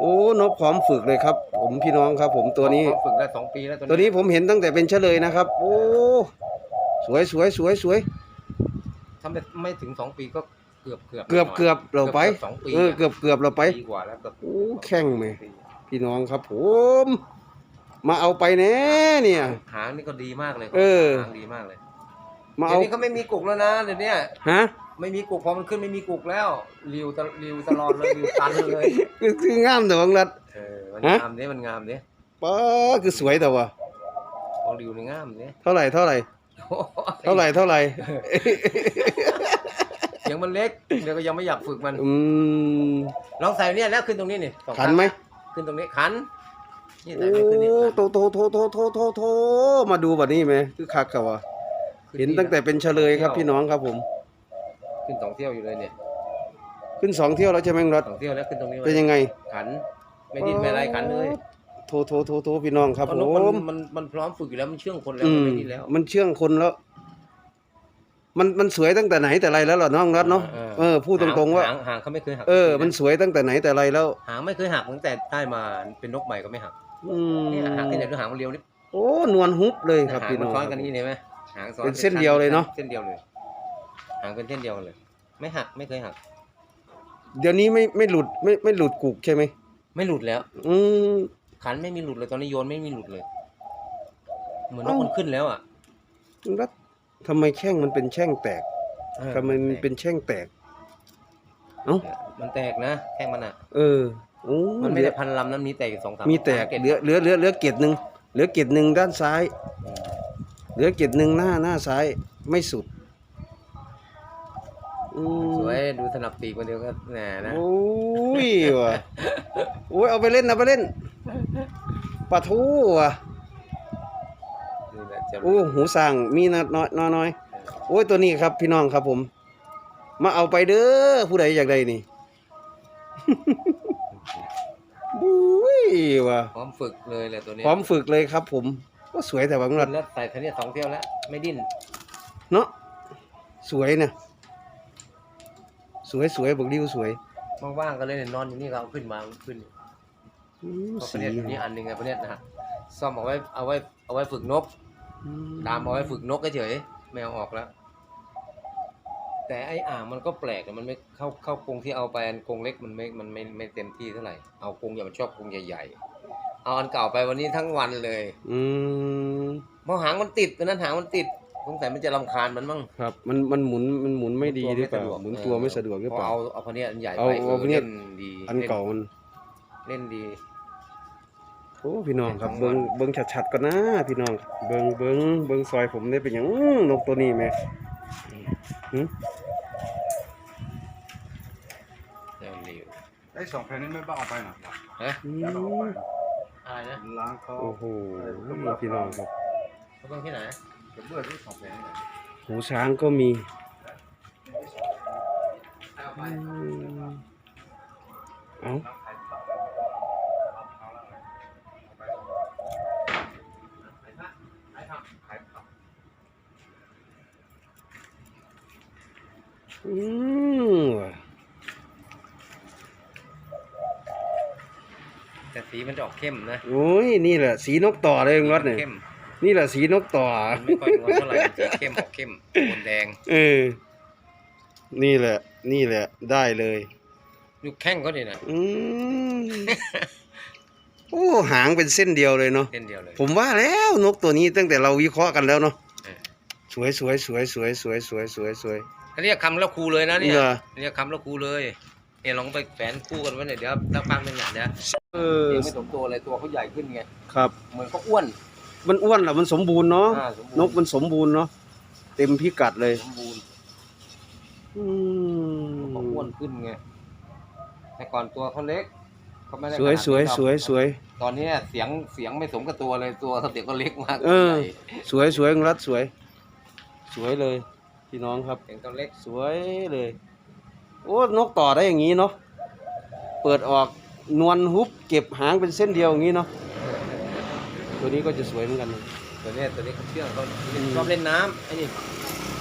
[SPEAKER 1] โอ้นกพร้อมฝึกเลยครับ ผมพี่น้องครับ ผมตัวนี้
[SPEAKER 2] เขาฝึกได้สองปีแล้ว
[SPEAKER 1] ตัวนี้ผมเห็นตั้งแต่เป็นเฉลยนะครับ โอ้สวยสวยสวยสวย
[SPEAKER 2] ทำได้ไม่ถึงสองปีก็เกือบเกือบ
[SPEAKER 1] เกือบเกือบเราไป
[SPEAKER 2] กือบสองปี
[SPEAKER 1] เออเกือบเกือบเราไป
[SPEAKER 2] ปีกว่าแล้วเกือบ
[SPEAKER 1] โอ้แข่งไหมพี่น้องครับ ผม มาเอาไปแน่เนี่ย
[SPEAKER 2] หางนี่ก็ดีมากเลย
[SPEAKER 1] เออ
[SPEAKER 2] หางดีมากเลย
[SPEAKER 1] มา
[SPEAKER 2] เดี๋ย
[SPEAKER 1] เอา
[SPEAKER 2] วนี้เขาไม่มีกุกแล้วนะเดี๋ยวนี้
[SPEAKER 1] ฮะ
[SPEAKER 2] ไม่มีกุกพอมันขึ้นไม่มีกุกแล้วริวตะริวตลอดเลยริวตันเลย
[SPEAKER 1] คือคืองามแต่วังรัด
[SPEAKER 2] เออมัน
[SPEAKER 1] ฮะ
[SPEAKER 2] งามเนี่ยมันงามเนี่ย
[SPEAKER 1] ป้าคือสวยแต่ว่า
[SPEAKER 2] ของริวนี่งามเนี่ย
[SPEAKER 1] เท่าไหร่เท่าไหร่เท่าไหร่เท่าไหร่
[SPEAKER 2] เสียงมันเล็กเดี๋ยวก็ยังไม่อยากฝึกมัน
[SPEAKER 1] อืม
[SPEAKER 2] ลองใส่เนี่ยแล้วขึ้นตรงนี้นี่สอง
[SPEAKER 1] ขันไหม
[SPEAKER 2] ขึ้นตรงนี้ขันนี่
[SPEAKER 1] โอ้
[SPEAKER 2] ใส่ไม่ขึ้นนี่ขัน
[SPEAKER 1] โตโตโตโตโตโตโตมาดูแบบนี้ไหมคือคักกับว่า
[SPEAKER 2] ขึ้
[SPEAKER 1] เห็นตั้งแต่เป็นเฉลยครับพี่น้องครับผม
[SPEAKER 2] ขึ้นสองเที่ยวอยู่เลยเนี่ย
[SPEAKER 1] ขึ้นสองเที่ยวแล้วใช่ไหมรัด
[SPEAKER 2] สองเที่ยวแล้วขึ้นตรงนี้
[SPEAKER 1] เป็นยังไง
[SPEAKER 2] ขัน ไม่ดิ้นไม่อะไรขันเลย
[SPEAKER 1] โทโทโทโทพี่น้องครับ
[SPEAKER 2] เพ
[SPEAKER 1] ผ
[SPEAKER 2] ราะนกมัน
[SPEAKER 1] ม
[SPEAKER 2] มันมันพร้อมฝึกอยู่แล้วมันเชื่องคนแล้ว
[SPEAKER 1] อื
[SPEAKER 2] มัน
[SPEAKER 1] ม
[SPEAKER 2] ไม่ดิ้นแล้ว
[SPEAKER 1] มันเชื่องคนแล้ว มันมันสวยตั้งแต่ไหนแต่ไรแล้วเหรอน้องรัดเนาะ
[SPEAKER 2] เออ
[SPEAKER 1] เออพูดตรงๆว่า
[SPEAKER 2] หางหางเขาไม่เคยหัก
[SPEAKER 1] เออมันสวยตั้งแต่ไหนแต่ไรแล้ว
[SPEAKER 2] หางไม่เคยหักตั้งแต่ได้มาเป็นนกใหม่ก็ไม่หัก
[SPEAKER 1] อืม
[SPEAKER 2] เนี่ยหางที่ไหนดูหางมันเรียวนี่
[SPEAKER 1] โอ้นวลฮุบเลยครับ
[SPEAKER 2] หาง
[SPEAKER 1] พี่
[SPEAKER 2] มั
[SPEAKER 1] น้
[SPEAKER 2] น
[SPEAKER 1] อง
[SPEAKER 2] ซ้อนกันนี่เห็นไหมหางซ้อน
[SPEAKER 1] เป็นเส้นเดียวเลยเนอะ
[SPEAKER 2] เส้นเดียวเลยหางเป็นเส้นเดียวกันเลย ไม่หักไม่เคยหัก
[SPEAKER 1] เดี๋ยวนี้ไม่ไม่หลุดไม่ไม่หลุดกุกใช่ไหม
[SPEAKER 2] ไม่หลุดแล้ว
[SPEAKER 1] อืม
[SPEAKER 2] ขันไม่มีหลุดเลยตอนนี้โยนไม่มีหลุดเลย เหมือนน
[SPEAKER 1] เอ้า
[SPEAKER 2] กมันขึ้นแล้วอะ
[SPEAKER 1] รัดทำไมแช่งมันเป็นแช่งแตก
[SPEAKER 2] เออ
[SPEAKER 1] ทำไมมันเป็นแช่งแตกเอ้า
[SPEAKER 2] มันแตกนะแข้งมันอะ
[SPEAKER 1] เออโโอ้
[SPEAKER 2] มันไม่
[SPEAKER 1] เหลื
[SPEAKER 2] ได้
[SPEAKER 1] อ
[SPEAKER 2] พันลำนั้นมีแต่สองสาม
[SPEAKER 1] มีแตก
[SPEAKER 2] สาจ็ด
[SPEAKER 1] เหลือเหลือเหลือเหลือเกตหนึ่งเหลือเกตหนึ่งด้านซ้าย
[SPEAKER 2] อืม
[SPEAKER 1] เหลือเกตหนึ่งหน้าหน้าซ้ายไม่สุดอืม
[SPEAKER 2] สวยดูสนับปีกมันเดียวก็แหนนะ
[SPEAKER 1] โอ้ยว่ะโอ้ยเอาไปเล่นเอาไปเล่นปะทูว่ะ
[SPEAKER 2] นี่แหละจะ
[SPEAKER 1] โอ้หูสั่งมีนะน้อยน้อยน้อยโอ้ยตัวนี้ครับพี่น้องครับผม มาเอาไปเด้อผู้ใดอยากได้นี่ บุ้ยว่ะ
[SPEAKER 2] พร้อมฝึกเลยแหละตัวนี้
[SPEAKER 1] พร้อมฝึกเลยครับ ผมก็สวยแต่บาง
[SPEAKER 2] ขึ้
[SPEAKER 1] รัด
[SPEAKER 2] นแล้วใส่คันนี้สองเที่ยวแล้ว ไม่ดิ้น
[SPEAKER 1] เนาะสวยนะ สวยสวยบอกริ้วสวย
[SPEAKER 2] ว่างๆก็เลยนอนอยู่นี่ก็เอาขึ้นมาขึ้น
[SPEAKER 1] อืม
[SPEAKER 2] เพราะป
[SPEAKER 1] สี
[SPEAKER 2] ระเทศนี้อันหนึ่งไงประเทศนะฮะซ่อมเอาไว้เอาไว้เอาไว้ฝึกนก
[SPEAKER 1] อื
[SPEAKER 2] ดามเอาไว้ฝึกนกเฉยๆไม่เอาออกแล้ว แต่ไอ้อ่างมันก็แปลกอะมันไม่เข้าเข้ากรงที่เอาไปอันกรงเล็กมันไม่มันไม่ไม่เต็มที่เท่าไหร่เอากรงใหญ่มันชอบกรงใหญ่ๆเอาอันเก่าไปวันนี้ทั้งวันเลย
[SPEAKER 1] อืม
[SPEAKER 2] เพราะหางมันติดตอนนั้นหางมันติด สงสัยมันจะรำคาญมันมั้ง
[SPEAKER 1] ครับ มันมันหมุนมันหมุนไม่ดีหรือเปล่า
[SPEAKER 2] ตัว
[SPEAKER 1] หมุนตัวไม่สะดวกหรือเปล่า
[SPEAKER 2] เอาเอาคนนี้อันใหญ่
[SPEAKER 1] เอา
[SPEAKER 2] ไป
[SPEAKER 1] เอาคนเนี้ย
[SPEAKER 2] ล่นดี
[SPEAKER 1] อันเก่ามัน
[SPEAKER 2] เล่นดี
[SPEAKER 1] โอ้พี่น้องครับ
[SPEAKER 2] ทั้งวั
[SPEAKER 1] เบิ้
[SPEAKER 2] น
[SPEAKER 1] งเบิ้งชัดๆก่อนนะพี่น้องเบิ้งเบิ้งเบิ้งซอยผมได้เป็นอย่างอื้อนกตัวนี้ไหมหึ
[SPEAKER 2] เล่นดี
[SPEAKER 3] ไอ้สองแผ่นนี้ไม่บ้าเอาไปหน่อย
[SPEAKER 2] ฮะ
[SPEAKER 1] อื
[SPEAKER 3] แล้วเอาไป
[SPEAKER 1] ม
[SPEAKER 2] อะไรนะ
[SPEAKER 3] ล้างเขา
[SPEAKER 1] โอ้โหพี่น้องครับ
[SPEAKER 2] เขาต้องที่ไหน
[SPEAKER 3] จะเบื่อที่สองแผ่นนี่แหละ
[SPEAKER 1] หูช้างก็มี
[SPEAKER 2] เอาไป
[SPEAKER 1] อืมเอ้าอืมว่ะ
[SPEAKER 2] แต่สีมันจะออกเข้มนะ
[SPEAKER 1] โอ้ย นี่แหละ สีนกต่อเลยลุงรัตเนี่ย
[SPEAKER 2] เข้ม
[SPEAKER 1] นี่แหละสีนกต่อ
[SPEAKER 2] มันไม่ค่อยงอนเท่าไหร่มันสีเข้มออกเข้มโทนแดง
[SPEAKER 1] เออ นี่แหละ นี่แหละ ได้เลย
[SPEAKER 2] ลูกแข้งก็ดีนะ
[SPEAKER 1] อืมโอ้หางเป็นเส้นเดียวเลยเนาะ
[SPEAKER 2] เส้นเดียวเลย
[SPEAKER 1] ผมว่าแล้วนกตัวนี้ตั้งแต่เราวิเคราะห์กันแล้วเนาะ
[SPEAKER 2] เออ
[SPEAKER 1] สวยสวยสวยสวยสวยสวยสวยสวย
[SPEAKER 2] เขาเรียกคำแล้วครูเลยนะเนี่ย
[SPEAKER 1] เหรอ
[SPEAKER 2] เรียกคำแล้วครูเลยเนี่ยลองไปแฝนคู่กันไว้หน่อยเดี๋ยวสักพักหนึงอะเดี๋ยว
[SPEAKER 1] เออ
[SPEAKER 2] ยังไม่สมตัวเลยตัวเขาใหญ่ขึ้นไง
[SPEAKER 1] ครับ
[SPEAKER 2] เหมือนเขาอ้วน
[SPEAKER 1] มันอ้วนเหรอมันสมบูรณ์เนาะ
[SPEAKER 2] อ่าสมบูรณ์
[SPEAKER 1] นกมันสมบูรณ์เนาะเต็มพิกัดเลย
[SPEAKER 2] สมบูรณ์
[SPEAKER 1] อืม
[SPEAKER 2] เขาอ้วนขึ้นไงแต่ก่อนตัวเขาเล็กเขาไม่ได้
[SPEAKER 1] สวย
[SPEAKER 2] ขนาด
[SPEAKER 1] สวย
[SPEAKER 2] นี้หรอก
[SPEAKER 1] สวยสวย
[SPEAKER 2] ตอนนี้เสียงเสียงไม่สมกับตัวเลยตัวเขาเสียงก็เล็กมาก
[SPEAKER 1] เออ
[SPEAKER 2] ใหญ่
[SPEAKER 1] สวยสวยลุงรัตสวย สวยเลยพี่น้องครับ
[SPEAKER 2] เสียงก็เล็ก
[SPEAKER 1] สวยเลย โอ้นกต่อได้อย่างนี้เนาะเปิดออกนวลฮุบเก็บหางเป็นเส้นเดียวอย่างนี้เนาะ ตัวนี้ก็จะสวยเหมือนกันเลย
[SPEAKER 2] ตัวเนี้ยตัวนี้เขาเชื่องเขา
[SPEAKER 1] อืม
[SPEAKER 2] ชอบเล่นน้ำไอ้นี่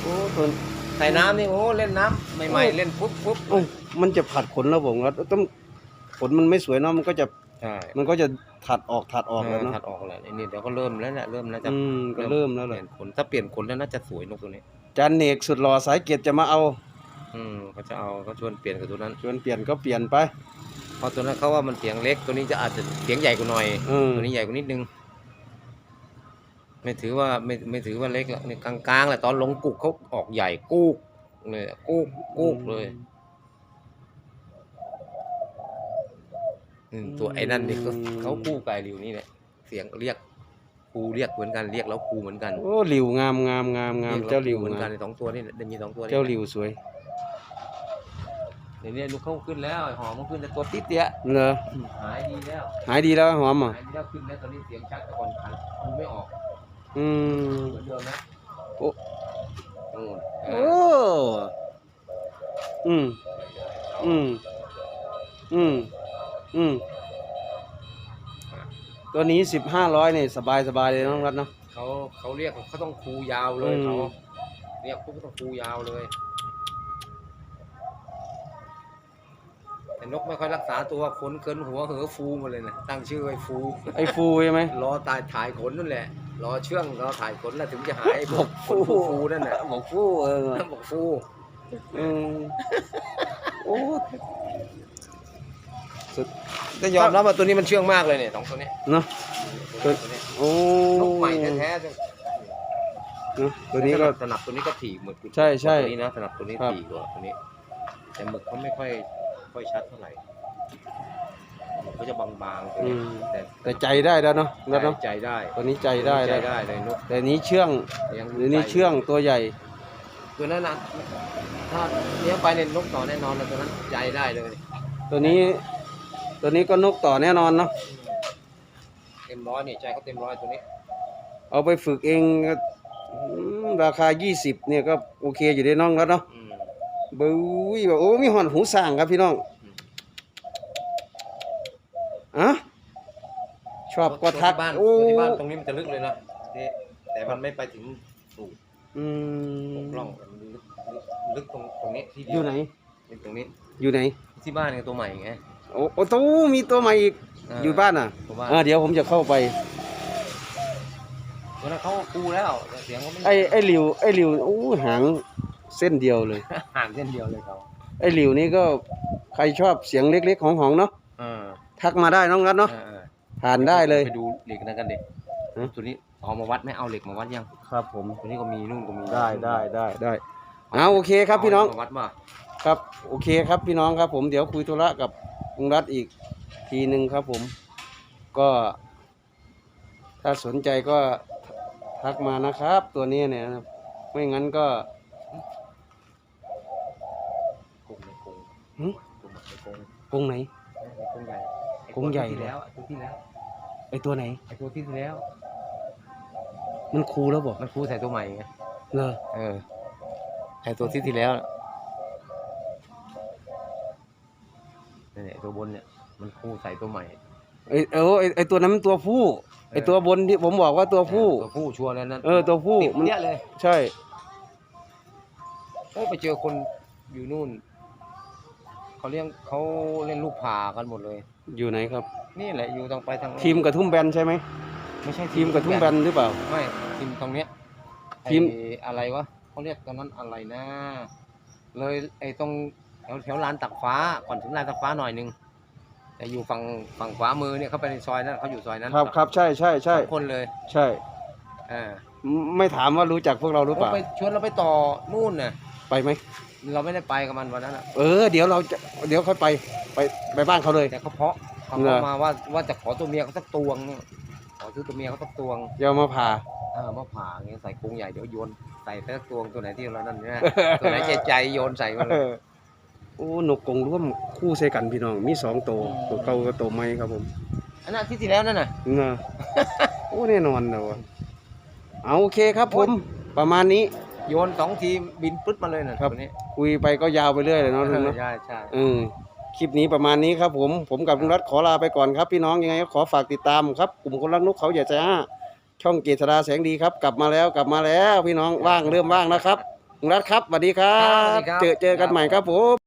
[SPEAKER 1] โอ้ตัว
[SPEAKER 2] ใส่น้ำนี่โอ้เล่นน้ำใหม่ๆเล่นปุ๊บปุ๊บ
[SPEAKER 1] โอ้มันจะผัดขนแล้วผมว่าต้องขนมันไม่สวยเนาะมันก็จะ
[SPEAKER 2] ใช่
[SPEAKER 1] มันก็จะถัดออกถัดออกแล้วเนาะ
[SPEAKER 2] ถัดออกแล้วไอ้นี่เดี๋ยวก็เริ่มแล้วเนี่ยเริ่มแล้วจะ
[SPEAKER 1] อืมก็เริ่มแล้ว
[SPEAKER 2] เป
[SPEAKER 1] เล
[SPEAKER 2] ลี่
[SPEAKER 1] ย
[SPEAKER 2] ยนขนถ้าเปลี่ยนขนแล้วน่าจะสวยนกตัวนี้
[SPEAKER 1] จานเนกสุดหล่อสายเกียรติจะมาเอา
[SPEAKER 2] อืมเขาจะเอาเขาชวนเปลี่ยนกับตัวนั้น
[SPEAKER 1] ชวนเปลี่ยนก็เปลี่ยนไป
[SPEAKER 2] เพราะตัวนั้นเขาว่ามันเสียงเล็กตัวนี้จะอาจจะเสียงใหญ่กว่าหน่อย
[SPEAKER 1] เออ
[SPEAKER 2] ตัวนี้ใหญ่กว่านิดนึง ไม่ถือว่าไม่ไม่ถือว่าเล็กหรอกนี่กลางๆแหละตอนลงกุกเขาออกใหญ่กุกเลยกุกกุกเลยอืมตัวไอ้นั่นนี่ก็เขาคู่ไกลริวนี่แหละเสียงเรียกครูเรียกเหมือนกันเรียกแล้วครูเหมือนกัน
[SPEAKER 1] โอ้หลิวงามงามงามงาม
[SPEAKER 2] รียกแเจ้า
[SPEAKER 1] หลิว
[SPEAKER 2] ครูเหมือนกั
[SPEAKER 1] งานม
[SPEAKER 2] สองตัวนี่แหละเดี๋ยวมีสองตัวนี่
[SPEAKER 1] เจ้าหลิวสวย
[SPEAKER 2] เดี๋ยวนี้ลูกเขาขึ้นแล้วไอ้หอมมันขึ้นแต่ตัวติดเดียว
[SPEAKER 1] เหรอ
[SPEAKER 2] หายดีแล้ว
[SPEAKER 1] หายดีแล้วหอมอะ
[SPEAKER 2] หายดีแล้วขึ้นแล้วตอนนี้เสียงชัดแต่ก่อนคันคูไม่ออก
[SPEAKER 1] อืม
[SPEAKER 2] เดิมนะ
[SPEAKER 1] โอ้โอ้อืมอืมอืมอืมตัวนี้สิบห้าร้อยเนี่ยสบายสบายเลยน้องรัตเนาะ
[SPEAKER 2] เขาเขาเรียกเขาต้องคูยาวเลยเขาเรียกปุ๊บก็ต้องคูยาวเลยแต่นกไม่ค่อยรักษาตัวขนเกินหัวเหอฟูหมาเลยนะตั้งชื่อไอ้ฟู
[SPEAKER 1] ไอ้ฟูใช่ไหม
[SPEAKER 2] รอตายถ่ายขนนั่นแหละ รอเชื่องรอถ่ายขนแล้วถึงจะหายไอ้
[SPEAKER 1] บอกฟู
[SPEAKER 2] ขนฟูๆนั่นแหละ
[SPEAKER 1] บอกฟูเออ
[SPEAKER 2] บอกฟู
[SPEAKER 1] อืมโอ้
[SPEAKER 2] ก็ยอมรับว่าตัวนี้มันเชื่องมากเลยเนี่ยสองตัวนี้
[SPEAKER 1] เนาะ
[SPEAKER 2] ตัวนี้
[SPEAKER 1] โอ้
[SPEAKER 2] นกใหม่แท้ๆ
[SPEAKER 1] เนอะตัวนี้ก็
[SPEAKER 2] สนับตัวนี้ก็ถี่หมึก
[SPEAKER 1] ใช่ใช่
[SPEAKER 2] ตัวนี้นะสนับตัวนี้
[SPEAKER 1] ครับ
[SPEAKER 2] ถี่กว่าตัวนี้ แต่หมึกเขาไม่ค่อยค่อยชัดเท่าไหร่ ก็จะบางๆ
[SPEAKER 1] อืม
[SPEAKER 2] แต่
[SPEAKER 1] แต่ใจได้แล้วเนาะแล้วเนาะ
[SPEAKER 2] ใจได้
[SPEAKER 1] ตัวนี้ใจได้
[SPEAKER 2] ใจ
[SPEAKER 1] แล้ว
[SPEAKER 2] ได้เลยนก
[SPEAKER 1] แต่นี้เชื่อง
[SPEAKER 2] ลี้ยง
[SPEAKER 1] หรือนี้เชื่องตัวใหญ่
[SPEAKER 2] ตัวนั้นนะถ้าเลี้ยงไปเนี่ยนกต่อแน่นอนเลยตัวนั้นใจได้เลย
[SPEAKER 1] ตัวนี้ ตัวนี้ก็นกต่อแน่นอนเนาะ
[SPEAKER 2] เต็มร้อยเนี่ยใจเขาเต็มร้อยตัวนี้
[SPEAKER 1] เอาไปฝึกเองก็อืมราคา 20เนี่ยก็โอเคอยู่ได้น้องแล้วเนาะ
[SPEAKER 2] อืม
[SPEAKER 1] บุ้ยแบบโอ้มีหอนหูสร้างครับพี่น้องอะ ชอบก็ทัก
[SPEAKER 2] ตัวที่บ้าน
[SPEAKER 1] โอ้
[SPEAKER 2] ตัวที่บ้านตรงนี้มันจะลึกเลยนะที่แต่มันไม่ไปถึงสูง
[SPEAKER 1] อื
[SPEAKER 2] ตรง
[SPEAKER 1] ม
[SPEAKER 2] กล้องมันลึกลึกลึกตรงตรงนี้ที่เดี
[SPEAKER 1] อยู่ไหน
[SPEAKER 2] เป็นตรงนี้
[SPEAKER 1] อยู่ไหน
[SPEAKER 2] ที่บ้านเนี่ยตัวใหม่ไง
[SPEAKER 1] โอ้โอ้ตู้มีตัวใหม่อีกาอยู่บ้านอะ
[SPEAKER 2] ตัวบ้าน
[SPEAKER 1] อ่าเดี๋ยวผมจะเข้าไป
[SPEAKER 2] ตัวนั้นเขาก็กูแล้วแต่เสียงเขาไม่
[SPEAKER 1] ไอ้ไอ้หลิวไอ้หลิวโอ้หางเส้นเดียวเลย
[SPEAKER 2] ห่างเส้นเดียวเลยเขา
[SPEAKER 1] ไอ้หลิวนี่ก็ใครชอบเสียงเล็กๆของหองๆเนาะ
[SPEAKER 2] อ่า
[SPEAKER 1] ทักมาได้น้องรัดเนาะ
[SPEAKER 2] อ่าอ่า
[SPEAKER 1] ผ่านได้เลย
[SPEAKER 2] ไปดูเหล็กนั่นกันเด็ก
[SPEAKER 1] ฮะ
[SPEAKER 2] ตัวนี้เอามาวัดไหมเอาเหล็กมาวัดยัง
[SPEAKER 1] ครับผม
[SPEAKER 2] ตัวนี้ก็มีนู่นก็มี
[SPEAKER 1] ได้ได้ได้ได้เอาโอเคครับพี่น้อง
[SPEAKER 2] เามาวัดมา
[SPEAKER 1] ครับโอเคครับพี่น้องครับผมเดี๋ยวคุยธุระกับลุงรัฐอีกทีหนึ่งครับผม ก็ ถ้าสนใจก็ทักมานะครับ ตัวนี้เนี่ยนะครับไม่งั้นก็
[SPEAKER 2] กงในกง
[SPEAKER 1] หึ
[SPEAKER 2] กงในกง
[SPEAKER 1] กรงไหน
[SPEAKER 2] ในกงใหญ่ไอ้
[SPEAKER 1] กรงใหญ่
[SPEAKER 2] ตัวที่
[SPEAKER 1] เหรอ
[SPEAKER 2] แล้วไอ้ตัวที่แล้ว
[SPEAKER 1] ไอ ตัวไหน
[SPEAKER 2] ไอ้ตัวที่แล้ว
[SPEAKER 1] มันคูแล้วบอก
[SPEAKER 2] มันครูใส่ตัวใหม่ไง
[SPEAKER 1] เลอ
[SPEAKER 2] เออไอ้ตัวที่ที่แล้วนี่นแหละตัวบนเนี่ย มันครูใส่ตัวใหม่
[SPEAKER 1] ไอเออไอไอตัวนั้นมันตัวผู้ไอตัวบนที่ผมบอกว่าตัวผู้
[SPEAKER 2] ตัวผู้ชัวร์แล้วนั่น
[SPEAKER 1] เออตัวผู้
[SPEAKER 2] ติด
[SPEAKER 1] มัน
[SPEAKER 2] เนี้ยเลย
[SPEAKER 1] ใช่
[SPEAKER 2] เออไปเจอคนอยู่นู่นเขาเลี้ยงเขาเล่นลูกผ่ากันหมดเลย
[SPEAKER 1] อยู่ไหนครับ
[SPEAKER 2] นี่แหละอยู่ทางไปทาง
[SPEAKER 1] ทีมกระทุ่มแบนใช่ไหม
[SPEAKER 2] ไม่ใช่
[SPEAKER 1] ทีมกระทุ่มแบนหรือเปล่า
[SPEAKER 2] ไม่ทีมตรงเนี้ย
[SPEAKER 1] ทีม
[SPEAKER 2] ไอ้อะไรวะเขาเรียกตอนนั้นอะไรนะ เลยไอ้ตรงแถวแถวลานตักฟ้าก่อนถึงลานตักฟ้าหน่อยหนึงแต่อยู่ฝั่งฝั่งขวามือเนี่ยเขาไปในซอยนั้นเขาอยู่ซอยนั้น
[SPEAKER 1] ครับครับใช่ใช่ใช่
[SPEAKER 2] สองคนเลย
[SPEAKER 1] ใช่
[SPEAKER 2] อ่า
[SPEAKER 1] ไม่ไม่ถามว่ารู้จักพวกเราหรือเปล่า
[SPEAKER 2] ไปชวนเราไปต่อนู่นน่ะ
[SPEAKER 1] ไปไหม
[SPEAKER 2] เราไม่ได้ไปกับมันวันนั้นอะ
[SPEAKER 1] เออเดี๋ยวเราจะเดี๋ยวค่อยไปไปไปบ้านเขาเลย
[SPEAKER 2] แต่เขาเพาะเขา
[SPEAKER 1] เหรอ
[SPEAKER 2] เข้ามาว่าว่าจะขอตัวเมียเขาสักตวงเนี่ยขอซื้อตัวเมียเขาสักตวง
[SPEAKER 1] เดี๋ยวมาผ่า
[SPEAKER 2] เออมาผ่าอย่างเงี้ยใส่กรงใหญ่เดี๋ยวโยนใส่ไปสักตวงตัวไหนที่เรานั่นเนี่ยตัวไหนใจใจโยนใส่มันเลย
[SPEAKER 1] โอ้นกกรงร่วมคู่ใส่กันพี่น้อง มีสองตัว
[SPEAKER 2] อืม
[SPEAKER 1] ตัวเก่ากับตัวใหม่ครับผม
[SPEAKER 2] อันนั้นที่ที่แล้วนั่นน่ะ
[SPEAKER 1] เงาโอ้แน่นอนเลยวะเอาโอเคครับผมประมาณนี้
[SPEAKER 2] โยนสองทีบินปึ๊ดมาเลยน่ะ
[SPEAKER 1] ครับ
[SPEAKER 2] ตัวนี้
[SPEAKER 1] คุยไปก็ยาวไปเรื่อยเลยเนาะลุงเนาะ
[SPEAKER 2] ใช่ใช่
[SPEAKER 1] เออคลิปนี้ประมาณนี้ครับ ผมผมกับลุงรัฐขอลาไปก่อนครับพี่น้องยังไงก็ขอฝากติดตามครับกลุ่มคนรักนกเขาใหญ่ใจห้าช่องเกษราแสงดีครับ กลับมาแล้วกลับมาแล้ว พี่น้องว่างเริ่มว่างแล้วครับลุงรัฐครับสวัสดีครับเจอเจอกันใหม่ครับผม